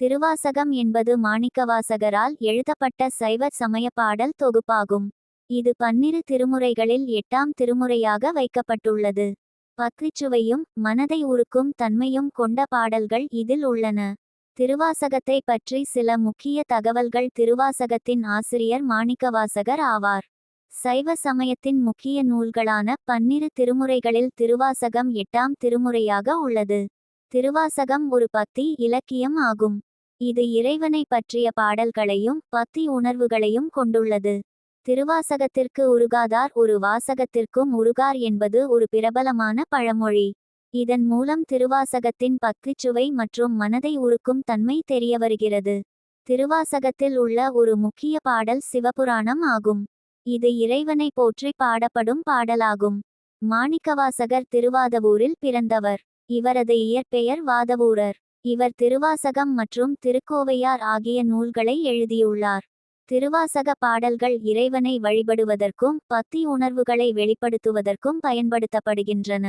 திருவாசகம் என்பது மாணிக்கவாசகரால் எழுதப்பட்ட சைவ சமய பாடல் தொகுப்பாகும். இது பன்னிரு திருமுறைகளில் எட்டாம் திருமுறையாக வைக்கப்பட்டுள்ளது. பக்திச்சுவையும் மனதை உருக்கும் தன்மையும் கொண்ட பாடல்கள் இதில் உள்ளன. திருவாசகத்தை பற்றி சில முக்கிய தகவல்கள் திருவாசகத்தின் ஆசிரியர் மாணிக்கவாசகர் ஆவார். சைவ சமயத்தின் முக்கிய நூல்களான பன்னிரு திருமுறைகளில் திருவாசகம் எட்டாம் திருமுறையாக உள்ளது. திருவாசகம் ஒரு பக்தி இலக்கியம் ஆகும். இது இறைவனை பற்றிய பாடல்களையும் பக்தி உணர்வுகளையும் கொண்டுள்ளது. திருவாசகத்திற்கு உருகாதார் ஒரு வாசகத்திற்கும் உருகார் என்பது ஒரு பிரபலமான பழமொழி. இதன் மூலம் திருவாசகத்தின் பக்திச்சுவை மற்றும் மனதை உருக்கும் தன்மை தெரியவருகிறது. திருவாசகத்தில் உள்ள ஒரு முக்கிய பாடல் சிவபுராணம் ஆகும். இது இறைவனை போற்றி பாடப்படும் பாடலாகும். மாணிக்கவாசகர் திருவாதவூரில் பிறந்தவர். இவரது இயற்பெயர் வாதவூரர். இவர் திருவாசகம் மற்றும் திருக்கோவையார் ஆகிய நூல்களை எழுதியுள்ளார். திருவாசக பாடல்கள் இறைவனை வழிபடுவதற்கும் பக்தி உணர்வுகளை வெளிப்படுத்துவதற்கும் பயன்படுத்தப்படுகின்றன.